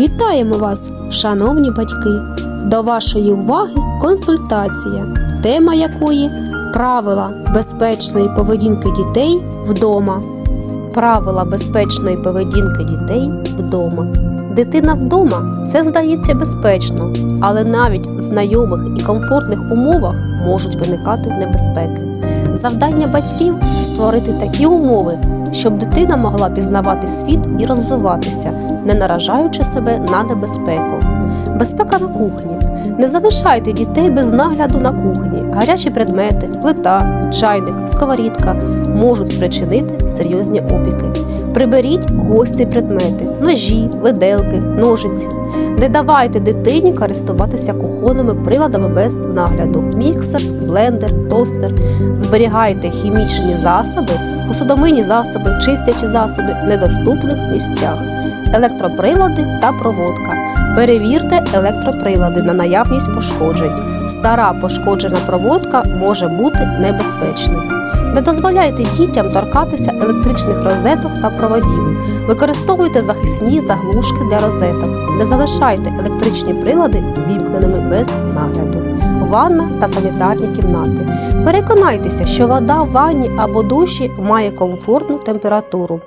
Вітаємо вас, шановні батьки! До вашої уваги консультація, тема якої правила безпечної поведінки дітей вдома. Правила безпечної поведінки дітей вдома. Дитина вдома це здається безпечно, але навіть в знайомих і комфортних умовах можуть виникати небезпеки. Завдання батьків створити такі умови, щоб дитина могла пізнавати світ і розвиватися, не наражаючи себе на небезпеку. Безпека на кухні. Не залишайте дітей без нагляду на кухні. Гарячі предмети, плита, чайник, сковорідка можуть спричинити серйозні опіки. Приберіть гості предмети, ножі, виделки, ножиці. Не давайте дитині користуватися кухонними приладами без нагляду: міксер, блендер, тостер. Зберігайте хімічні засоби, посудомийні засоби, чистячі засоби в недоступних місцях, електроприлади та проводка. Перевірте електроприлади на наявність пошкоджень. Стара пошкоджена проводка може бути небезпечною. Не дозволяйте дітям торкатися електричних розеток та проводів. Використовуйте захисні заглушки для розеток. Не залишайте електричні прилади вімкненими без нагляду. Ванна та санітарні кімнати. Переконайтеся, що вода в ванні або душі має комфортну температуру.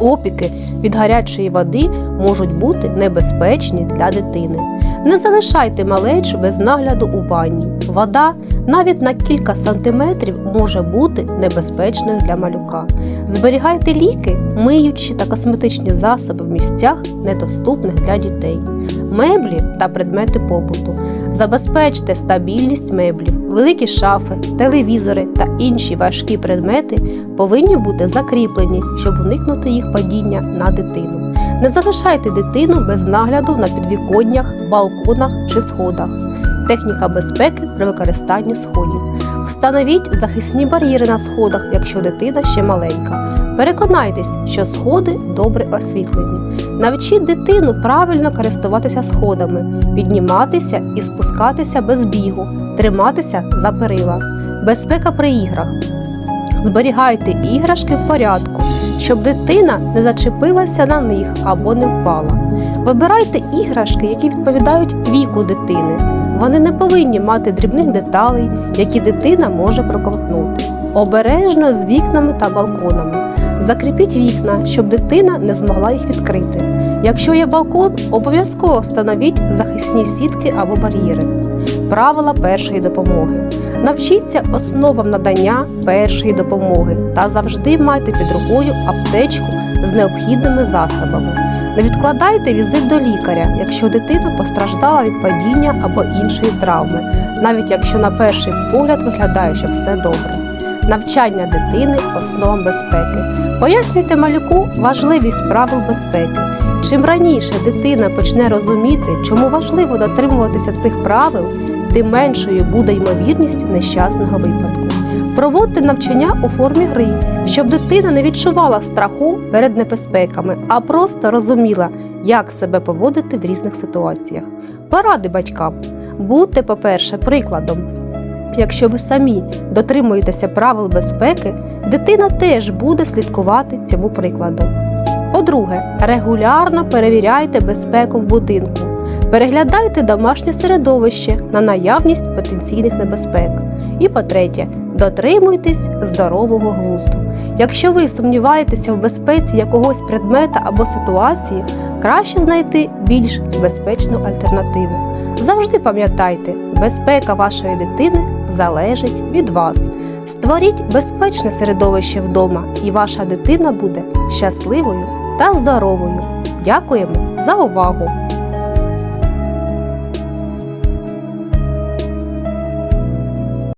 Опіки від гарячої води можуть бути небезпечні для дитини. Не залишайте малечу без нагляду у ванні. Вода навіть на кілька сантиметрів може бути небезпечною для малюка. Зберігайте ліки, миючі та косметичні засоби в місцях, недоступних для дітей. Меблі та предмети побуту. Забезпечте стабільність меблів. Великі шафи, телевізори та інші важкі предмети повинні бути закріплені, щоб уникнути їх падіння на дитину. Не залишайте дитину без нагляду на підвіконнях, балконах чи сходах. Техніка безпеки при використанні сходів. Встановіть захисні бар'єри на сходах, якщо дитина ще маленька. Переконайтесь, що сходи добре освітлені. Навчіть дитину правильно користуватися сходами, підніматися і спускатися без бігу, триматися за перила. Безпека при іграх. Зберігайте іграшки в порядку, щоб дитина не зачепилася на них або не впала. Вибирайте іграшки, які відповідають віку дитини. Вони не повинні мати дрібних деталей, які дитина може проковтнути. Обережно з вікнами та балконами. Закріпіть вікна, щоб дитина не змогла їх відкрити. Якщо є балкон, обов'язково встановіть захисні сітки або бар'єри. Правила першої допомоги. Навчіться основам надання першої допомоги та завжди майте під рукою аптечку з необхідними засобами. Не відкладайте візит до лікаря, якщо дитина постраждала від падіння або іншої травми, навіть якщо на перший погляд виглядає, що все добре. Навчання дитини основам безпеки. Пояснюйте малюку важливість правил безпеки. Чим раніше дитина почне розуміти, чому важливо дотримуватися цих правил, тим меншою буде ймовірність нещасного випадку. Проводьте навчання у формі гри, щоб дитина не відчувала страху перед небезпеками, а просто розуміла, як себе поводити в різних ситуаціях. Поради батькам. Будьте, по-перше, прикладом. Якщо ви самі дотримуєтеся правил безпеки, дитина теж буде слідкувати цьому прикладу. По-друге, регулярно перевіряйте безпеку в будинку. Переглядайте домашнє середовище на наявність потенційних небезпек. І по-третє, дотримуйтесь здорового глузду. Якщо ви сумніваєтеся в безпеці якогось предмета або ситуації, краще знайти більш безпечну альтернативу. Завжди пам'ятайте, безпека вашої дитини залежить від вас. Створіть безпечне середовище вдома, і ваша дитина буде щасливою та здоровою. Дякуємо за увагу!